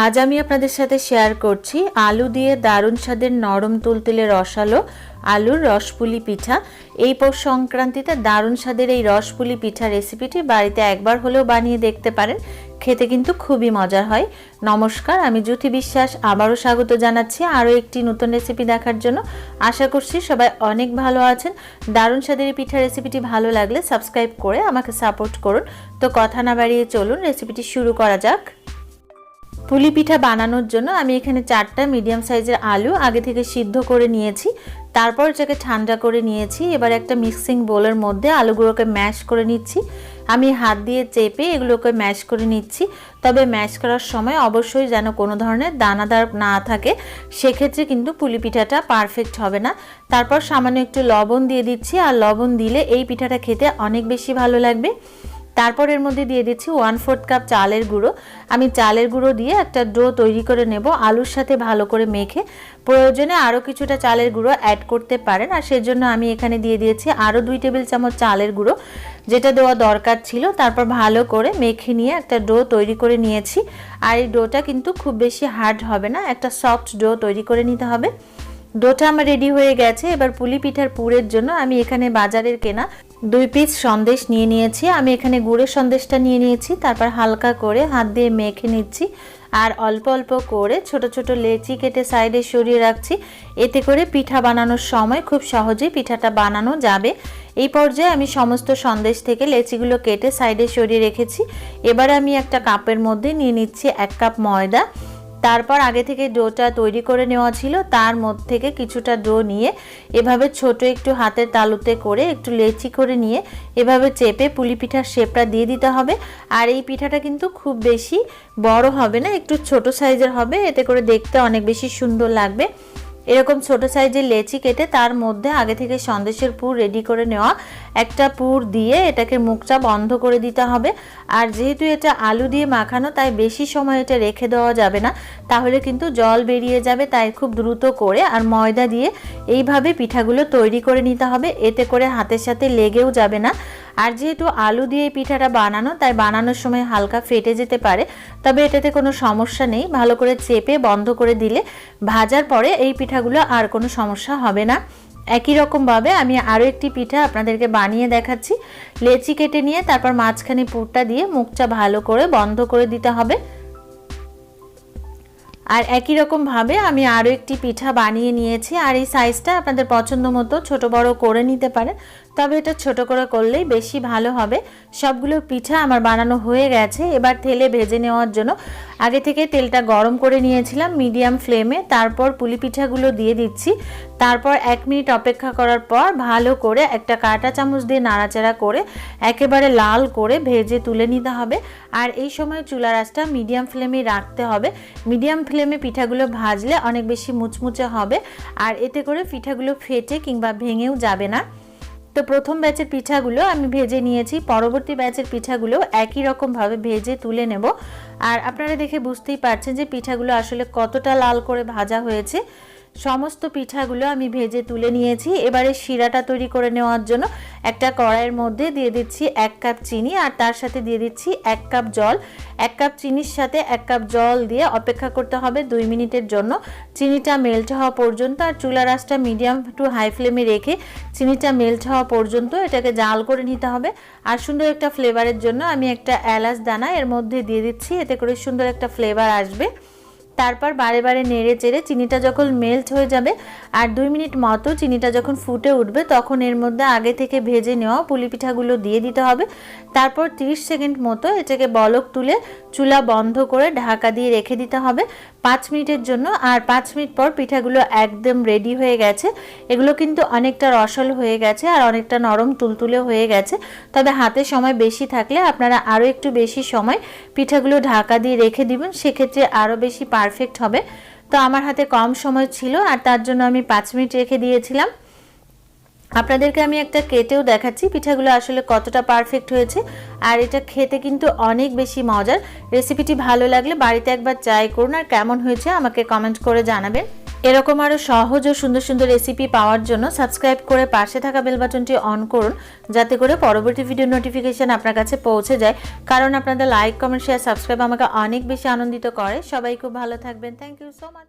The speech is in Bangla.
আজ আমি আপনাদের সাথে শেয়ার করছি আলু দিয়ে দারুণ স্বাদের নরম তুলতুলে রসালো আলুর রসপুলি পিঠা। এই পৌষ সংক্রান্তিতে দারুণ স্বাদের এই রসপুলি পিঠা রেসিপিটি বাড়িতে একবার হলেও বানিয়ে দেখতে পারেন। খেতে কিন্তু খুবই মজার হয়। নমস্কার, আমি জ্যোতি বিশ্বাস। আবারও স্বাগত জানাচ্ছি আরও একটি নতুন রেসিপি দেখার জন্য। আশা করছি সবাই অনেক ভালো আছেন। দারুণ স্বাদের এই পিঠা রেসিপিটি ভালো লাগলে সাবস্ক্রাইব করে আমাকে সাপোর্ট করুন। তো কথা না বাড়িয়ে চলুন রেসিপিটি শুরু করা যাক। পুলি পিঠা বানানোর জন্য আমি এখানে চারটা মিডিয়াম সাইজের আলু আগে থেকে সিদ্ধ করে নিয়েছি। তারপর এটাকে ঠান্ডা করে নিয়েছি। এবার একটা মিক্সিং বোলের মধ্যে আলুগুলোকে ম্যাশ করে নিচ্ছি। আমি হাত দিয়ে চেপে এগুলোকে ম্যাশ করে নিচ্ছি। তবে ম্যাশ করার সময় অবশ্যই যেন কোনো ধরনের দানাদার না থাকে। সেক্ষেত্রে কিন্তু পুলি পিঠাটা পারফেক্ট হবে না। তারপর সামান্য একটু লবণ দিয়ে দিচ্ছি। আর লবণ দিলে এই পিঠাটা খেতে অনেক বেশি ভালো লাগবে। তারপর এর মধ্যে দিয়ে দিচ্ছি ওয়ান ফোর্থ কাপ চালের গুঁড়ো। আমি চালের গুঁড়ো দিয়ে একটা ডো তৈরি করে নেব, আলুর সাথে ভালো করে মেখে। প্রয়োজনে আরও কিছুটা চালের গুঁড়ো অ্যাড করতে পারেন। আর সেজন্য আমি এখানে দিয়ে দিয়েছি আরও দুই টেবিল চামচ চালের গুঁড়ো, যেটা দেওয়া দরকার ছিল। তারপর ভালো করে মেখে নিয়ে একটা ডো তৈরি করে নিয়েছি। আর এই ডোটা কিন্তু খুব বেশি হার্ড হবে না, একটা সফট ডো তৈরি করে নিতে হবে। ডোটা আমার রেডি হয়ে গেছে। এবার পুলি পিঠার পুরের জন্য আমি এখানে বাজারের কেনা দুই পিস সন্দেশ নিয়ে নিয়েছি। আমি এখানে গুড়ের সন্দেশটা নিয়ে নিয়েছি, তারপর হালকা করে হাত দিয়ে মেখে নিচ্ছি আর অল্প অল্প করে ছোট ছোট লেচি কেটে সাইডে সরিয়ে রাখছি। এতে করে পিঠা বানানোর সময় খুব সহজেই পিঠাটা বানানো যাবে। এই পর্যায়ে আমি সমস্ত সন্দেশ থেকে লেচিগুলো কেটে সাইডে সরিয়ে রেখেছি। এবার আমি একটা কাপের মধ্যে নিয়ে নিচ্ছি এক কাপ ময়দা। তারপর আগে থেকে ডোটা তৈরি করে নেওয়া ছিল। তার মধ্যে থেকে কিছুটা ডো নিয়ে এভাবে ছোট একটু হাতের তালুতে করে একটু লেচি করে নিয়ে এভাবে চেপে পুলি পিঠার শেপটা দিয়ে দিতে হবে। আর এই পিঠাটা কিন্তু খুব বেশি বড় হবে না, একটু ছোট সাইজের হবে। এতে করে দেখতে অনেক বেশি সুন্দর লাগবে। এরকম ছোট সাইজের লেচি কেটে তার মধ্যে আগে থেকে সন্দেশের পুর রেডি করে নেওয়া একটা পুর দিয়ে এটাকে মুখটা বন্ধ করে দিতে হবে। আর যেহেতু এটা আলু দিয়ে মাখানো, তাই বেশি সময় এটা রেখে দেওয়া যাবে না। তাহলে কিন্তু জল বেরিয়ে যাবে, তাই খুব দ্রুত করে আর ময়দা দিয়ে এইভাবে পিঠাগুলো তৈরি করে নিতে হবে। এতে করে হাতের সাথে লেগেও যাবে না। আর যেহেতু আলু দিয়ে পিঠাটা বানানো, তাই বানানোর সময় হালকা ফেটে যেতে পারে, তবে এটাতে কোনো সমস্যা নেই। ভালো করে চেপে বন্ধ করে দিলে ভাজার পরে এই পিঠাগুলো আর কোনো সমস্যা হবে না। একই রকমভাবে আমি আরও একটি পিঠা আপনাদেরকে বানিয়ে দেখাচ্ছি। লেচি কেটে নিয়ে তারপর মাঝখানে পুরটা দিয়ে মুখটা ভালো করে বন্ধ করে দিতে হবে। আর একই রকমভাবে আমি আরও একটি পিঠা বানিয়ে নিয়েছি। আর এই সাইজটা আপনাদের পছন্দ মতো ছোটো বড় করে নিতে পারেন। তবে এটা ছোট করে করলেই বেশি ভালো হবে। সবগুলো পিঠা আমার বানানো হয়ে গেছে। এবার তেলে ভেজে নেওয়ার জন্য আগে থেকে তেলটা গরম করে নিয়েছিলাম মিডিয়াম ফ্লেমে। তারপর পুলি পিঠাগুলো দিয়ে দিচ্ছি। তারপর এক মিনিট অপেক্ষা করার পর ভালো করে একটা কাঁটা চামচ দিয়ে নাড়াচাড়া করে একেবারে লাল করে ভেজে তুলে নিতে হবে। আর এই সময় চুলার আঁচটা মিডিয়াম ফ্লেমে রাখতে হবে। মিডিয়াম ফ্লেমে পিঠাগুলো ভাজলে অনেক বেশি মুচমুচে হবে। আর এতে করে পিঠাগুলো ফেটে কিংবা ভেঙেও যাবে না। তো প্রথম ব্যাচের পিঠাগুলো আমি ভেজে নিয়েছি। পরবর্তী ব্যাচের পিঠাগুলো একই রকমভাবে ভেজে তুলে নেব। আর আপনারা দেখে বুঝতেই পারছেন যে পিঠাগুলো আসলে কতটা লাল করে ভাজা হয়েছে। সমস্ত পিঠাগুলো আমি ভেজে তুলে নিয়েছি। এবারে শিরাটা তৈরি করে নেওয়ার জন্য একটা কড়াইয়ের মধ্যে দিয়ে দিচ্ছি এক কাপ চিনি আর তার সাথে দিয়ে দিচ্ছি এক কাপ জল। এক কাপ চিনির সাথে এক কাপ জল দিয়ে অপেক্ষা করতে হবে দুই মিনিটের জন্য। চিনিটা মেল্ট হওয়া পর্যন্ত আর চুলা রাসটা মিডিয়াম টু হাই ফ্লেমে রেখে চিনিটা মেল্ট হওয়া পর্যন্ত এটাকে জাল করে নিতে হবে। আর সুন্দর একটা ফ্লেভারের জন্য আমি একটা এলাচ দানা এর মধ্যে দিয়ে দিচ্ছি, এতে করে সুন্দর একটা ফ্লেভার আসবে। তারপর বারে বারে নেড়ে চেড়ে চিনিটা যখন মেল্ট হয়ে যাবে আর দুই মিনিট মতো চিনিটা যখন ফুটে উঠবে, তখন এর মধ্যে আগে থেকে ভেজে নেওয়া পুলি পিঠাগুলো দিয়ে দিতে হবে। তারপর 30 সেকেন্ড মতো এটাকে বলক তুলে চুলা বন্ধ করে ঢাকা দিয়ে রেখে দিতে হবে। পাঁচ মিনিটের জন্য আর পাঁচ মিনিট পর পিঠাগুলো একদম রেডি হয়ে গেছে। এগুলো কিন্তু অনেকটা রসল হয়ে গেছে আর অনেকটা নরম তুলতুলে হয়ে গেছে। তবে হাতে সময় বেশি থাকলে আপনারা আরও একটু বেশি সময় পিঠাগুলো ঢাকা দিয়ে রেখে দিবেন। সেক্ষেত্রে আরও বেশি পারফেক্ট হবে। তো আমার হাতে কম সময় ছিল আর তার জন্য আমি পাঁচ মিনিট রেখে দিয়েছিলাম। আপনাদেরকে আমি একটা কেটেও দেখাচ্ছি, পিঠাগুলো আসলে কতটা পারফেক্ট হয়েছে। আর এটা খেতে কিন্তু অনেক বেশি মজার। রেসিপিটি ভালো লাগলে বাড়িতে একবার ট্রাই করুন আর কেমন হয়েছে আমাকে কমেন্ট করে জানাবেন। এরকম আরও সহজ ও সুন্দর সুন্দর রেসিপি পাওয়ার জন্য সাবস্ক্রাইব করে পাশে থাকা বেল বাটনটি অন করুন, যাতে করে পরবর্তী ভিডিও নোটিফিকেশন আপনার কাছে পৌঁছে যায়। কারণ আপনাদের লাইক কমেন্ট শেয়ার সাবস্ক্রাইব আমাকে অনেক বেশি আনন্দিত করে। সবাই খুব ভালো থাকবেন। Thank you so much